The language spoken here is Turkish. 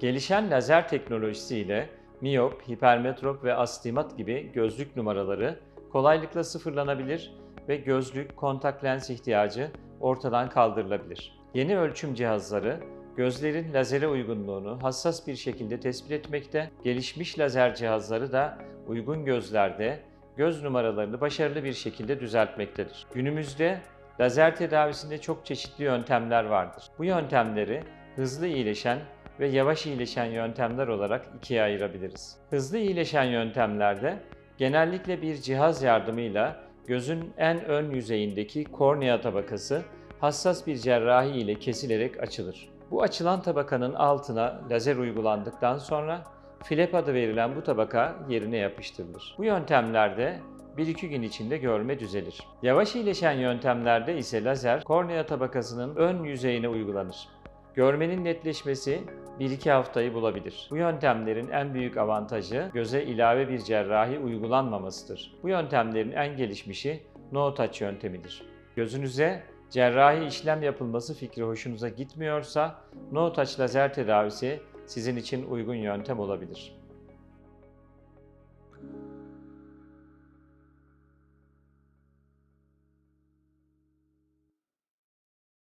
Gelişen lazer teknolojisiyle miyop, hipermetrop ve astigmat gibi gözlük numaraları kolaylıkla sıfırlanabilir ve gözlük, kontak lens ihtiyacı ortadan kaldırılabilir. Yeni ölçüm cihazları gözlerin lazere uygunluğunu hassas bir şekilde tespit etmekte, gelişmiş lazer cihazları da uygun gözlerde göz numaralarını başarılı bir şekilde düzeltmektedir. Günümüzde lazer tedavisinde çok çeşitli yöntemler vardır. Bu yöntemleri hızlı iyileşen ve yavaş iyileşen yöntemler olarak ikiye ayırabiliriz. Hızlı iyileşen yöntemlerde genellikle bir cihaz yardımıyla gözün en ön yüzeyindeki kornea tabakası hassas bir cerrahi ile kesilerek açılır. Bu açılan tabakanın altına lazer uygulandıktan sonra flap adı verilen bu tabaka yerine yapıştırılır. Bu yöntemlerde 1-2 gün içinde görme düzelir. Yavaş iyileşen yöntemlerde ise lazer kornea tabakasının ön yüzeyine uygulanır. Görmenin netleşmesi 1-2 haftayı bulabilir. Bu yöntemlerin en büyük avantajı göze ilave bir cerrahi uygulanmamasıdır. Bu yöntemlerin en gelişmişi no touch yöntemidir. Gözünüze cerrahi işlem yapılması fikri hoşunuza gitmiyorsa no touch lazer tedavisi sizin için uygun yöntem olabilir.